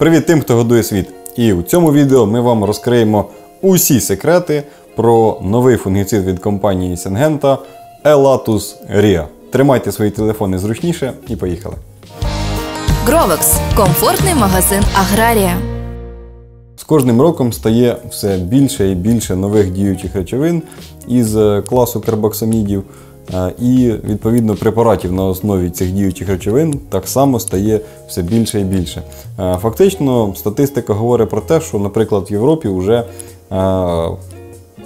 Привіт тим, хто годує світ! І у цьому відео ми вам розкриємо усі секрети про новий фунгіцид від компанії Syngenta Elatus Ria. Тримайте свої телефони зручніше і поїхали. Гровекс комфортний магазин Аграрія. З кожним роком стає все більше і більше нових діючих речовин із е, класу карбоксамідів. Е, І відповідно препаратів на основі цих діючих речовин так само стає все більше і більше. Е, Фактично, статистика говорить про те, що, наприклад, в Європі вже е,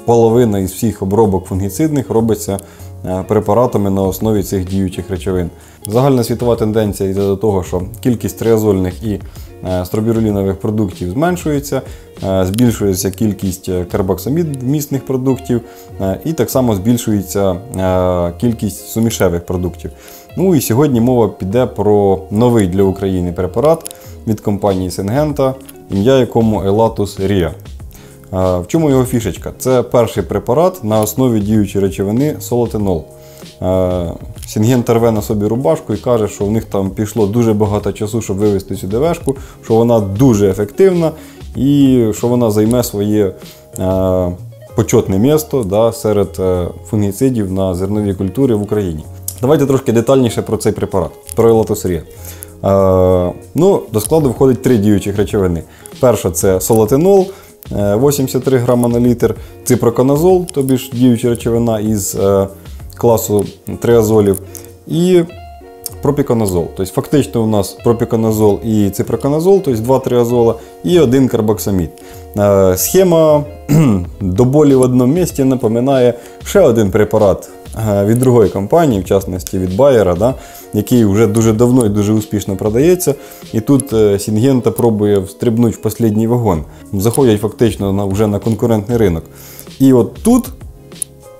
половина із всіх обробок фунгіцидних робиться препаратами на основі цих діючих речовин. Загальна світова тенденція йде до того, що кількість триазольних і е, стробірулінових продуктів зменшується, е, збільшується кількість е, карбоксамід-вмісних продуктів, е, і так само збільшується е, кількість сумішевих продуктів. Ну і сьогодні мова піде про новий для України препарат від компанії Syngenta, ім'я якому Elatus Ria. В чому його фішечка? Це перший препарат на основі діючої речовини солотенол. Сінгента рве на собі рубашку і каже, що в них там пішло дуже багато часу, щоб вивести цю ДВшку, що вона дуже ефективна і що вона займе своє е, почетне місто да, серед е, фунгіцидів на зернові культури в Україні. Давайте трошки детальніше про цей препарат, про елатосрія. Е, ну, до складу входить три діючих речовини. Перша це солотенол. Е, 83 грама на літр, ципроконазол, тобі ж діюча речовина із е, класу триазолів, і пропіконазол. Тобто фактично у нас пропіконазол і ципроконазол, тобто два триазола, і один карбоксамід. Е, Схема до болі в одному місці напоминає ще один препарат е, від другої компанії, в частності від Bayer, да, який вже дуже давно і дуже успішно продається. І тут е, Сінгента пробує встрибнути в останній вагон. Заходять фактично на, вже на конкурентний ринок. І от тут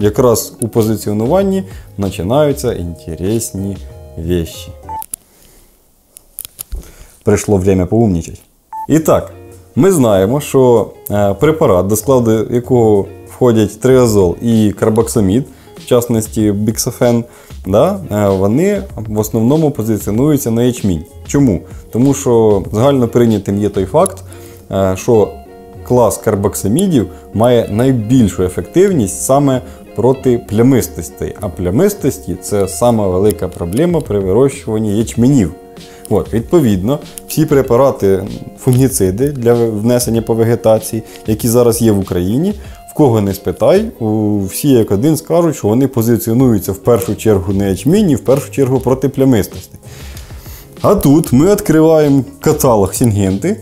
якраз у позиціонуванні починаються інтересні вещи. Прийшло время поумнічати. І так, ми знаємо, що е, препарат, до складу якого входять триазол і карбоксамід, в частності біксофен, да, е, вони в основному позиціонуються на ячмінь. Чому? Тому що загально прийнятим є той факт, е, що клас карбоксамідів має найбільшу ефективність саме проти плямистостей. А плямистості це сама велика проблема при вирощуванні ячменів. От, відповідно, всі препарати фунгіциди для внесення по вегетації, які зараз є в Україні, кого не спитай, всі як один скажуть, що вони позиціонуються в першу чергу на ячмінь і в першу чергу проти плямистості. А тут ми відкриваємо каталог Сінгенти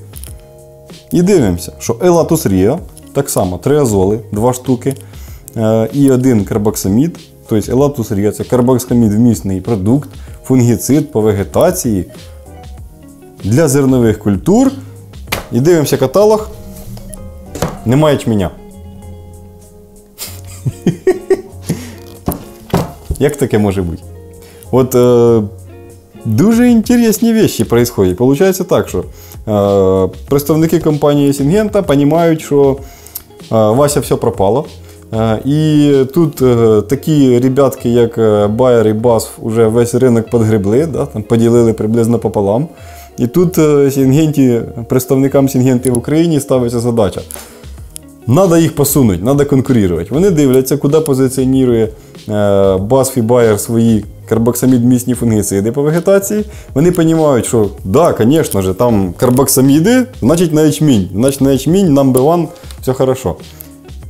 і дивимося, що Ria, так само триазоли, два штуки, е, і один карбоксамід. Тобто Ria це карбоксамід вмісний продукт, фунгіцид по вегетації для зернових культур. І дивимося каталог. Немає чменя. Як таке може бути? От е, дуже інтересні речі происходять. Получається так, що е, представники компанії Сінгента розуміють, що е, Вася все пропало. Е, і тут е, такі ребятки, як Bayer і BASF, вже весь ринок підгребли, да, там поділили приблизно пополам. І тут Сінгенті, представникам Сінгенти в Україні ставиться задача. Надо їх посунути, треба конкурувати. Вони дивляться, куди позиціонує BASF і Bayer свої карбоксамід-місні фунгіциди по вегетації. Вони розуміють, що да, звісно ж, там карбоксаміди, значить на ячмінь. Значить на ячмінь, number one, все хорошо.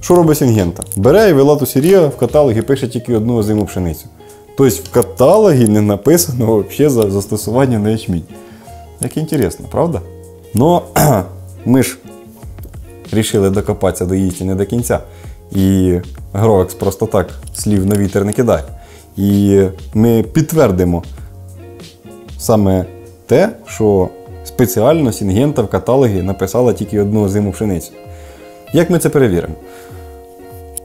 Що робить Сінгента? Бере і Велату Сірія в каталогі пише тільки одну озиму пшеницю. Тобто в каталогі не написано взагалі за застосування на ячмінь. Як інтересно, правда? Ну, ми ж рішили докопатися до істини до кінця. І Гровекс просто так слів на вітер не кидає. І ми підтвердимо саме те, що спеціально Сінгента в каталогі написала тільки одну зиму пшеницю. Як ми це перевіримо?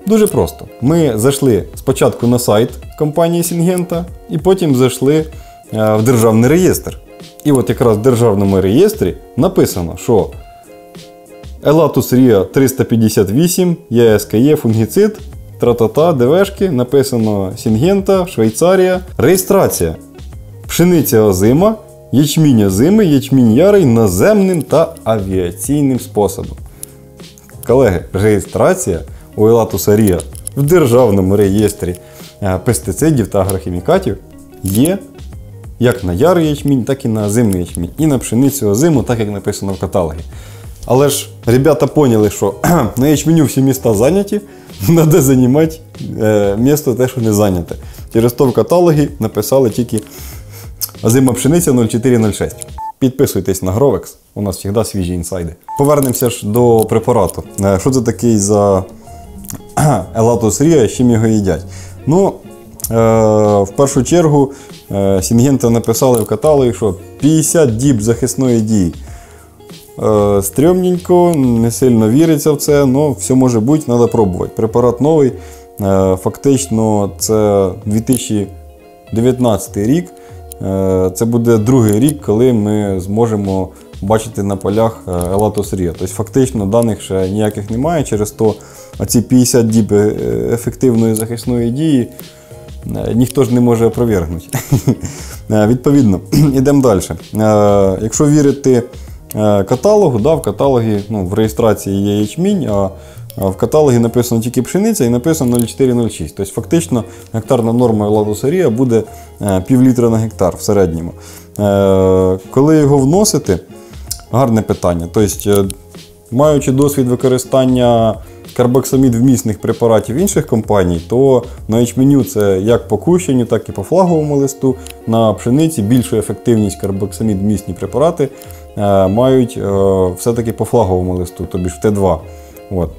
Дуже просто. Ми зайшли спочатку на сайт компанії Сінгента, і потім зайшли е, в державний реєстр. І от якраз в державному реєстрі написано, що Elatus Ria 358, ЄСКЄ, фунгіцид, тра-та-та, ДВшки, написано Сінгента, Швейцарія. Реєстрація. Пшениця озима ячмінь зими, ячмінь ярий наземним та авіаційним способом. Колеги, реєстрація у Елатуса Ріа в Державному реєстрі е, пестицидів та агрохімікатів є як на ярий ячмінь, так і на зимний ячмінь. І на пшеницю озиму, так як написано в каталогі. Але ж ребята поняли, що на ячменю всі міста зайняті, треба займати е, місто те, що не зайняте. Через то в каталогі написали тільки озима пшениця 0406. Підписуйтесь на Гровекс, у нас завжди свіжі інсайди. Повернемося ж до препарату. Е, Що це такий за Елатус Рія, з чим його їдять? Ну, е, в першу чергу Сінгента написали в каталогі, що 50 діб захисної дії. Е, Стрьомненько, не сильно віриться в це, але все може бути, треба пробувати. Препарат новий. Е, Фактично, це 2019 рік. Е, Це буде другий рік, коли ми зможемо бачити на полях е, Елатос Рія. Тобто, фактично, даних ще ніяких немає. Через то ці 50 діб е, ефективної захисної дії е, ніхто ж не може опровергнути. Відповідно, йдемо далі. Якщо вірити каталогу, да, в каталогі ну, в реєстрації є ячмінь, а в каталогі написано тільки пшениця і написано 0406. Тобто фактично гектарна норма ладосарія буде е, пів літра на гектар в середньому. Е, Коли його вносити, гарне питання. Тобто, е, маючи досвід використання карбоксамід вмісних препаратів інших компаній, то на ячменю це як по кущенню, так і по флаговому листу. На пшениці більшу ефективність карбоксамід вмісні препарати е, мають е, все-таки по флаговому листу, тобі ж в Т2. От.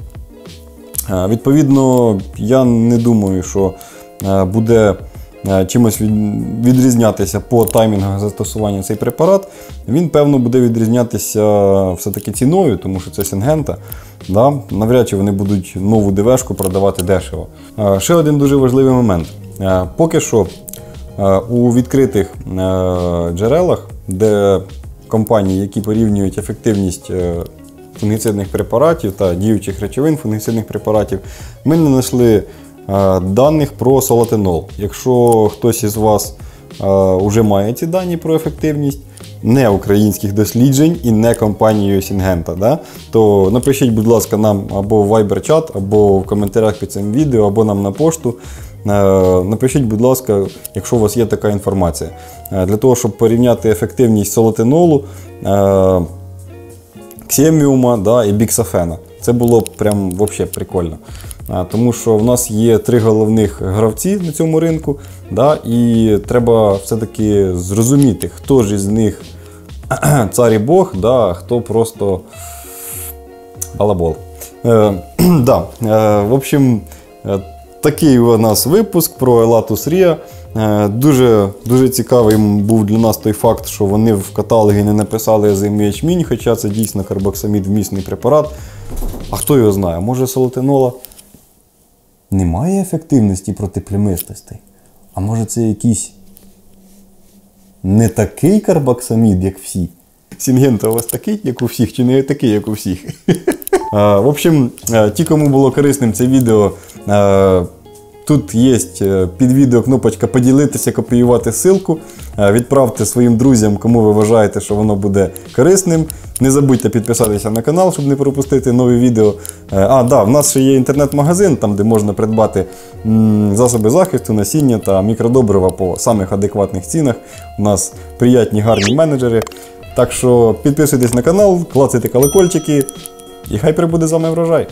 Е, Відповідно, я не думаю, що е, буде е, чимось відрізнятися по таймінгах застосування цей препарат. Він, певно, буде відрізнятися все-таки ціною, тому що це Сінгента. Да? Навряд чи вони будуть нову ДВшку продавати дешево. Е, Ще один дуже важливий момент. Е, Поки що е, у відкритих е, джерелах, де компанії, які порівнюють ефективність е, фунгіцидних препаратів та діючих речовин фунгіцидних препаратів, ми не знайшли е, даних про солотенол. Якщо хтось із вас вже має ці дані про ефективність, не українських досліджень і не компанією Сінгента, да? то напишіть, будь ласка, нам або в Viber-чат, або в коментарях під цим відео, або нам на пошту. Е, Напишіть, будь ласка, якщо у вас є така інформація. Е, Для того, щоб порівняти ефективність солотенолу, е, ксеміума да, і біксафена. Це було прям вообще прикольно. Тому що в нас є три головних гравці на цьому ринку, да, і треба все-таки зрозуміти, хто ж із них цар і Бог, да, хто просто балабол. Е, да, е, в общем, такий у нас випуск про Elatus Ria. Е, Дуже, дуже цікавий був для нас той факт, що вони в каталогі не написали озимий ячмінь, хоча це дійсно карбоксамід вмісний препарат. А хто його знає? Може солотенола немає ефективності проти плямистостей? А може це якийсь не такий карбоксамід, як всі? Сінгента у вас такий, як у всіх, чи не такий, як у всіх? А, В общем, е, ті, кому було корисним це відео, е, тут є е, під відео кнопочка поділитися, копіювати ссылку. Е, Відправте своїм друзям, кому ви вважаєте, що воно буде корисним. Не забудьте підписатися на канал, щоб не пропустити нові відео. Е, А, да, в нас ще є інтернет-магазин, там де можна придбати засоби захисту, насіння та мікродобрива по самих адекватних цінах. У нас приятні гарні менеджери. Так що підписуйтесь на канал, клацайте колокольчики, і хай прибуде з вами врожай.